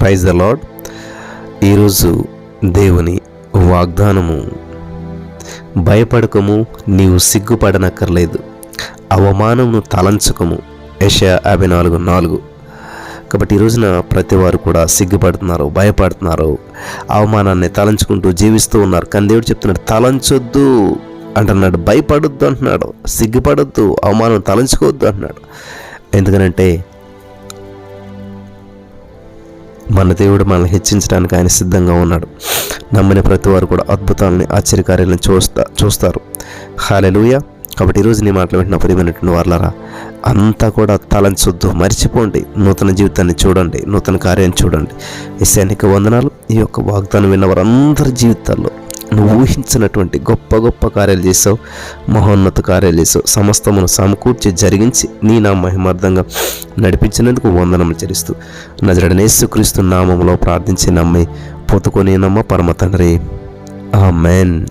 Praise the lord ఈరోజు దేవుని వాగ్దానము భయపడకము నీవు సిగ్గుపడనక్కర్లేదు. అవమానమును తలంచకము. యశ యాభై నాలుగు నాలుగు. కాబట్టి ఈ రోజున ప్రతి వారు కూడా సిగ్గుపడుతున్నారు భయపడుతున్నారు అవమానాన్ని తలంచుకుంటూ జీవిస్తూ ఉన్నారు. కానీ దేవుడు చెప్తున్నాడు తలంచొద్దు అంటున్నాడు భయపడొద్దు అంటున్నాడు సిగ్గుపడొద్దు అవమానం తలంచుకోవద్దు అంటున్నాడు. ఎందుకనంటే మన దేవుడు మనల్ని హెచ్చించడానికి ఆయన సిద్ధంగా ఉన్నాడు. నమ్మిన ప్రతి వారు కూడా అద్భుతాలని ఆశ్చర్యకార్యాలను చూస్తా చూస్తారు. హాలెలుయ కాబట్టి ఈరోజు నీ మాటలు వింటున్న ప్రియమైనటువంటి వాళ్ళరా అంతా కూడా తలంచొద్దు. మర్చిపోండి. నూతన జీవితాన్ని చూడండి. నూతన కార్యాన్ని చూడండి. ఎస్యానికి వందనాలు ఈ యొక్క వాగ్దానం విన్న వారందరి జీవితాల్లో నువ్వు ఊహించినటువంటి గొప్ప గొప్ప కార్యాలు చేసావు మహోన్నత కార్యాలు చేసావు. సమస్తమును సమకూర్చి జరిగించి నీ నా మహిమార్థంగా నడిపించినందుకు వందనములు చెల్లిస్తూ నజరడనేసు క్రీస్తు నామములో ప్రార్థించి నమ్మి పొత్తుకొని నమ్మ పరమ తండ్రి. ఆమెన్.